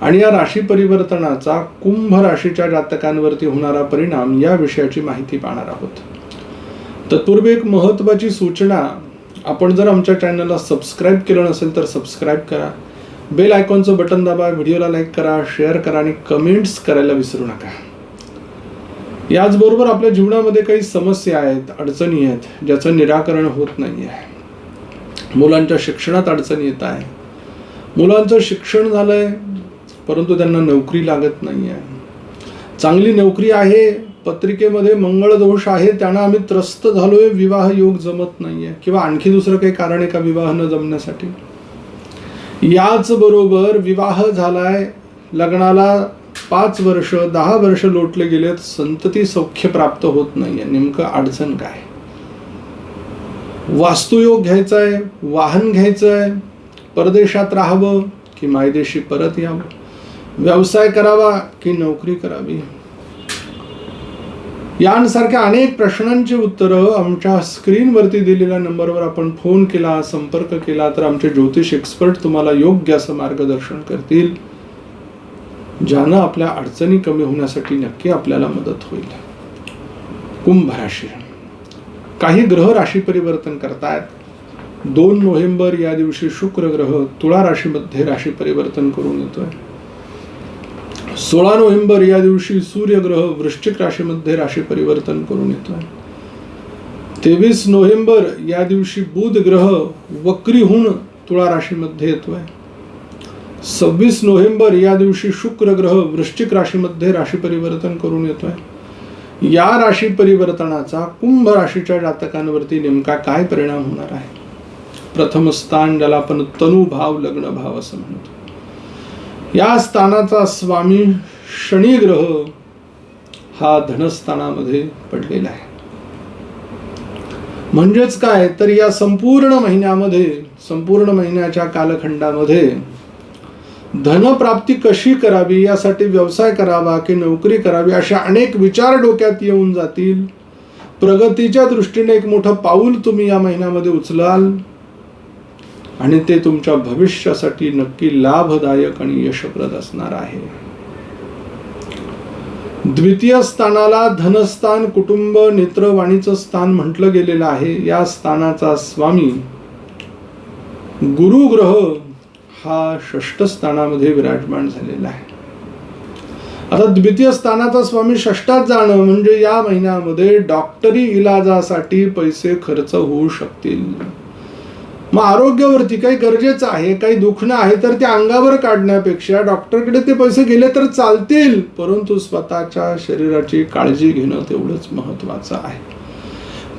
आणि या राशी परिवर्तनाचा कुंभ राशीच्या जातकांवरती होणारा परिणाम या विषयाची माहिती पाहणार आहोत. तत्पूर्वी एक महत्त्वाची सूचना आपण जर आमच्या चॅनलला सबस्क्राईब केलं नसेल तर सबस्क्राईब करा. बेल आयकॉनचं बटन दाबा व्हिडिओला लाईक करा शेअर करा आणि कमेंट्स करायला विसरू नका. याचबरोबर आपल्या जीवनामध्ये काही समस्या आहेत अडचणी आहेत ज्याचं निराकरण होत नाही आहे. मुलांच्या शिक्षणात अडचणी येत आहे. मुलांचं शिक्षण झालंय परंतु त्यांना नोकरी लागत नाही आहे चांगली नोकरी आहे पत्रिकेमध्ये मंगळ दोष आहे त्यांना आम्ही त्रस्त झालोय विवाह योग जमत आहे किंवा आणखी दुसरं काही कारण आहे का विवाह न जमण्यासाठी. याच बरोबर विवाह झालाय लग्नाला पाच वर्ष दहा वर्ष लोटले गेलेत संतती सौख्य प्राप्त होत नाहीये. नेमकं अडचण काय? वास्तुयोग घ्यायचा आहे वाहन घ्यायचं आहे परदेशात राहावं की मायदेशी परत यावं? व्यवसाय करावा की नोकरी करावी? यांसारख्या अनेक प्रश्नांची उत्तरं आमच्या स्क्रीनवरती दिलेल्या नंबरवर आपण फोन केला संपर्क केला तर आमचे ज्योतिष एक्सपर्ट तुम्हाला योग्य असं मार्गदर्शन करतील ज्यानं आपल्या अडचणी कमी होण्यासाठी नक्की आपल्याला मदत होईल. कुंभ राशी काही ग्रह राशी परिवर्तन करतायत. दोन नोव्हेंबर या दिवशी शुक्र ग्रह तुळा राशीमध्ये राशी परिवर्तन करून येतोय. सोळा नोव्हेंबर या दिवशी सूर्यग्रह वृश्चिक राशीमध्ये राशी परिवर्तन करून येतोय तेवीस नोव्हेंबर या दिवशी बुध ग्रह वक्रीहून तुळा राशीमध्ये येतो आहे सव्वीस नोव्हेंबर या दिवशी शुक्र ग्रह वृश्चिक राशीमध्ये राशी परिवर्तन करून येतो आहे या राशी परिवर्तनाचा कुंभ राशीच्या जातकांवरती नेमका काय परिणाम होणार आहे? प्रथम स्थान ज्याला आपण तनुभाव लग्न भाव असं म्हणतो. या स्थानाचा स्वामी शनिग्रह हा धनस्थानामध्ये पडलेला आहे. म्हणजेच काय? तर या संपूर्ण महिन्यामध्ये संपूर्ण महिन्याच्या कालखंडामध्ये धनप्राप्ती कशी करावी यासाठी व्यवसाय करावा की नोकरी करावी अशा अनेक विचार डोक्यात येऊन जातील. प्रगतीच्या दृष्टीने एक मोठं पाऊल तुम्ही या महिन्यामध्ये उचलाल. आणि ते तुमच्या भविष्यासाठी नक्की लाभदायक आणि यशप्रद असणार आहे. द्वितीय स्थानाला धनस्थान कुटुंब नेत्रवाणीचं स्थान म्हटलं गेलेलं आहे. या स्थानाचा स्वामी गुरु ग्रह हा षष्ठ स्थानामध्ये विराजमान झालेला आहे. आता द्वितीय स्थानाचा स्वामी षष्टात जाणं म्हणजे या महिन्यामध्ये डॉक्टरी इलाजासाठी पैसे खर्च होऊ शकतील. मग आरोग्यावरती काही गरजेचं आहे काही दुखणं आहे तर ते अंगावर काढण्यापेक्षा डॉक्टरकडे ते पैसे गेले तर चालतील. परंतु स्वतःच्या शरीराची काळजी घेणं तेवढंच महत्त्वाचं आहे.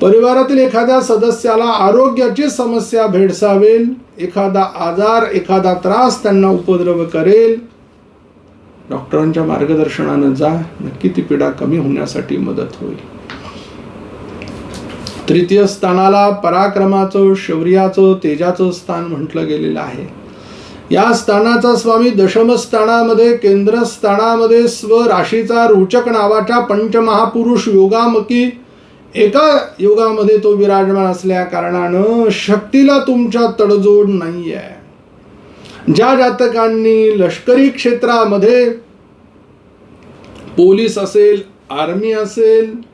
परिवारातील एखाद्या सदस्याला आरोग्याची समस्या भेडसावेल एखादा आजार एखादा त्रास त्यांना उपद्रव करेल. डॉक्टरांच्या मार्गदर्शनानं जा नक्की ती पीडा कमी होण्यासाठी मदत होईल. तृतीय स्थानाला पराक्रमाचं शौर्याचं तेजाचं स्थान म्हटलं गेलेलं आहे. या स्थानाचा स्वामी दशम स्थानामध्ये स्वराशीचा रोचक नावाच्या पंचमहापुरुष योगामकी एका योगामध्ये तो विराजमान असल्या कारणानं शक्तीला तुमच्या तडजोड नाही आहे ज्या जातकांनी लष्करी क्षेत्रामध्ये पोलीस असेल आर्मी असेल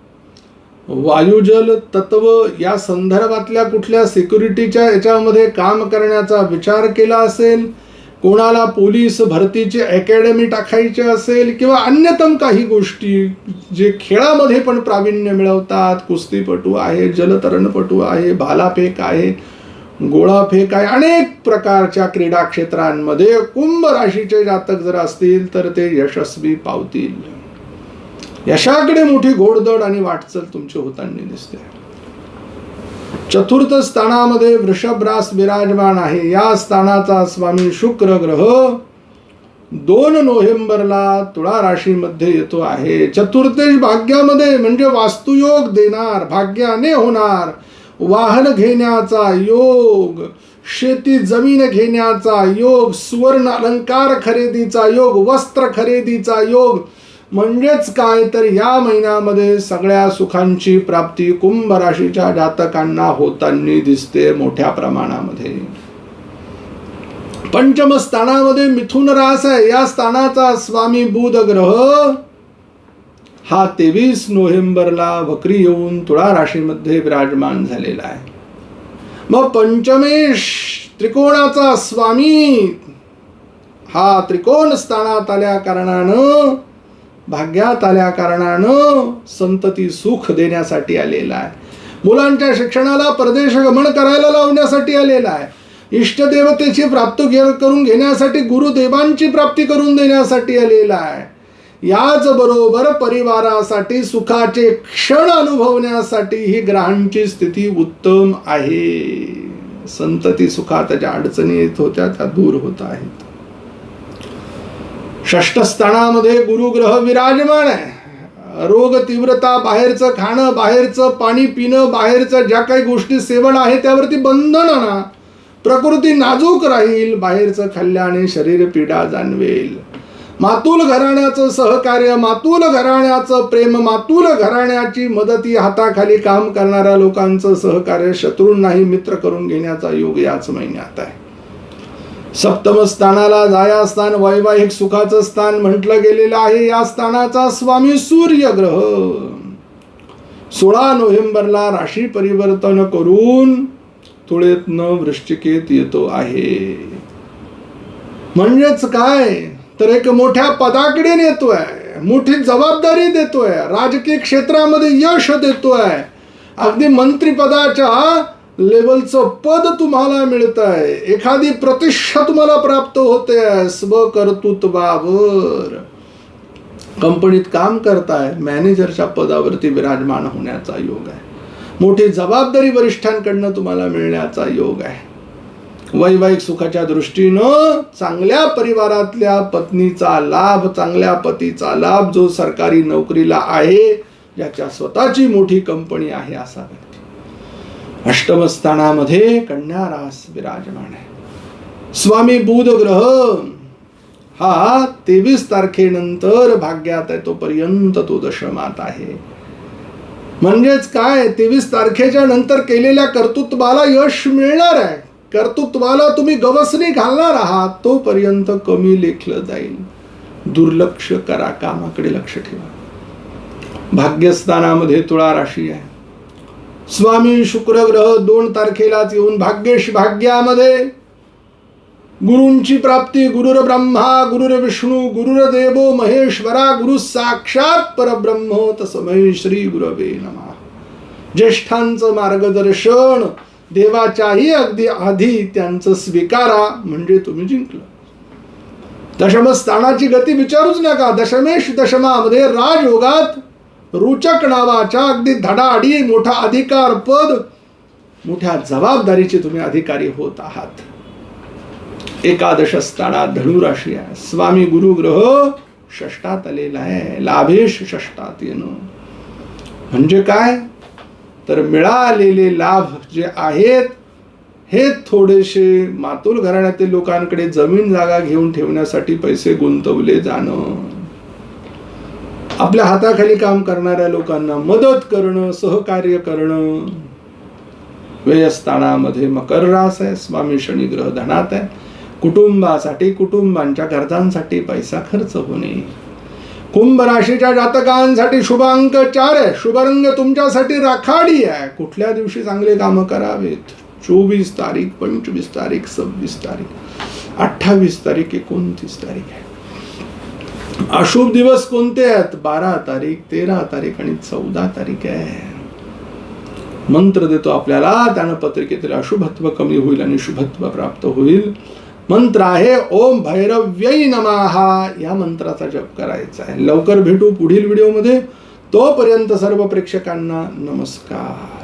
वायुजल तत्व या संदर्भातल्या कुठल्या सिक्युरिटीच्या याच्यामध्ये काम करण्याचा विचार केला असेल? कोणाला पोलीस भरतीची अकॅडमी टाकायची असेल? किंवा अन्यतम काही गोष्टी जे खेळामध्ये पण प्रावीण्य मिळवतात? कुस्तीपटू आहे जलतरणपटू आहे भालाफेक आहे गोळाफेक आहे अनेक प्रकारच्या क्रीडा क्षेत्रांमध्ये कुंभ राशीचे जातक जर असतील तर ते यशस्वी पावतील. यशाकडे मोठी घोडदड आणि वाटचाल तुमची होताना दिसते. चतुर्थ स्थानामध्ये वृषभ रास विराजमान आहे. या स्थानाचा स्वामी शुक्र ग्रह दोन नोव्हेंबरला तुळा राशीमध्ये येतो आहे. चतुर्थेश भाग्यामध्ये म्हणजे वास्तुयोग देणार भाग्याने होणार. वाहन घेण्याचा योग शेती जमीन घेण्याचा योग सुवर्ण अलंकार खरेदीचा योग वस्त्र खरेदीचा योग म्हणजेच काय तर या महिन्यामध्ये सगळ्या सुखांची प्राप्ती कुंभ राशीच्या जातकांना होताना दिसते मोठ्या प्रमाणामध्ये. पंचम स्थानामध्ये मिथुन रास आहे. या स्थानाचा स्वामी बुध ग्रह हा तेवीस नोव्हेंबरला वक्री येऊन तुळा राशीमध्ये विराजमान झालेला आहे. मग पंचमेश त्रिकोणाचा स्वामी हा त्रिकोण स्थानात आल्या कारणानं भाग्यात आल्या कारणानं संतती सुख देण्यासाठी आलेला आहे. मुलांच्या शिक्षणाला परदेश गमन करायला लावण्यासाठी आलेला आहे. इष्टदेवतेची प्राप्ती घे- करून घेण्यासाठी गुरुदेवांची प्राप्ती करून देण्यासाठी आलेला आहे. याच बरोबर परिवारासाठी सुखाचे क्षण अनुभवण्यासाठी ही ग्रहांची स्थिती उत्तम आहे. संतती सुखात ज्या अडचणी येत होत्या त्या दूर होत आहेत. षष्टस्थानामध्ये गुरुग्रह विराजमान आहे. रोग तीव्रता बाहेरचं खाणं बाहेरचं पाणी पिणं बाहेरचं ज्या काही गोष्टी सेवन आहे त्यावरती बंधन आणा. प्रकृती नाजूक राहील बाहेरचं खाल्ल्याने शरीर पीडा जाणवेल. मातुल घराण्याचं सहकार्य मातुल घराण्याचं प्रेम मातुल घराण्याची मदती हाताखाली काम करणाऱ्या लोकांचं सहकार्य शत्रूंनाही मित्र करून घेण्याचा योग याच महिन्यात आहे. सप्तम स्थानाला जाया स्थान वैवाहिक सुखाचं स्थान म्हटलं गेलेलं आहे. या स्थानाचा स्वामी सूर्य ग्रह सोळा नोव्हेंबरला राशी परिवर्तन करून तुळेतनं वृश्चिकेत येतो आहे. म्हणजेच काय? तर एक मोठ्या पदाकडे नेतोय. मोठी जबाबदारी देतोय. राजकीय क्षेत्रामध्ये यश देतोय. अगदी मंत्रिपदाच्या लेवलचं पद तुम्हाला मिळत आहे एखादी प्रतिष्ठा तुम्हाला प्राप्त होते. स्वकर्तृत्वावर कंपनीत काम करताय मॅनेजरच्या पदावरती विराजमान होण्याचा योग आहे. मोठी जबाबदारी वरिष्ठांकडनं तुम्हाला मिळण्याचा योग आहे. वैवाहिक सुखाच्या दृष्टीनं चांगल्या परिवारातल्या पत्नीचा लाभ चांगल्या पतीचा लाभ जो सरकारी नोकरीला आहे ज्याच्या स्वतःची मोठी कंपनी आहे असा अष्टमस्थानामध्ये कन्या रास विराजमान आहे. स्वामी बुध ग्रह हा तेवीस तारखेनंतर भाग्यात आहे तोपर्यंत तो दशमात आहे. म्हणजेच काय तेवीस तारखेच्या नंतर केलेल्या कर्तृत्वाला यश मिळणार आहे. कर्तृत्वाला तुम्ही गवसणी घालणार आहात तोपर्यंत कमी लेखलं जाईल. दुर्लक्ष करा कामाकडे लक्ष ठेवा. भाग्यस्थानामध्ये तुळा राशी आहे. स्वामी शुक्र ग्रह दोन तारखेलाच येऊन भाग्येश भाग्यामध्ये. गुरूंची प्राप्ती गुरुर ब्रह्मा गुरुर विष्णू गुरुर देवो महेश्वरा गुरु साक्षात परब्रह्म तस्मै श्री गुरवे नमः. ज्येष्ठांचं मार्गदर्शन देवाच्याही अगदी आधी त्यांचं स्वीकारा म्हणजे तुम्ही जिंकलं. दशम स्थानाची गती विचारूच नका. दशमेश दशमामध्ये राजयोगात रुचक नावाच्या अगदी धडाडी मोठा अधिकार पद मोठ्या जबाबदारीचे तुम्ही अधिकारी होत आहात. एकादश स्थानात धनुराशी आहे स्वामी गुरु ग्रह षष्टात आलेला आहे लाभेश षष्टात येणं म्हणजे काय? तर मिळालेले लाभ जे आहेत हे थोडेसे मातुल घराण्यातील लोकांकडे जमीन जागा घेऊन ठेवण्यासाठी पैसे गुंतवले जाणं. आपल्या हाताखाली काम करणाऱ्या लोकांना मदत करणं सहकार्य करणं. व्ययस्थानामध्ये मकर रास आहे स्वामी शनी ग्रह धनात आहे. कुटुंबासाठी कुटुंबांच्या गरजांसाठी पैसा खर्च होणे. कुंभ राशीच्या जातकांसाठी शुभांक चार आहे. शुभरंग तुमच्यासाठी राखाडी आहे. कुठल्या दिवशी चांगले कामं करावेत? चोवीस तारीख पंचवीस तारीख सव्वीस तारीख अठ्ठावीस तारीख एकोणतीस तारीख आहे. अशुभ दिवस कोणते आहेत? बारा तारीख तेरा तारीख आणि चौदा तारीख आहे. मंत्र देतो आपल्याला त्यानं पत्रिकेतील अशुभत्व कमी होईल आणि शुभत्व प्राप्त होईल. मंत्र आहे ओम भैरव्यई नमाहा या मंत्राचा जप करायचा आहे. लवकर भेटू पुढील व्हिडिओमध्ये. तोपर्यंत सर्व प्रेक्षकांना नमस्कार.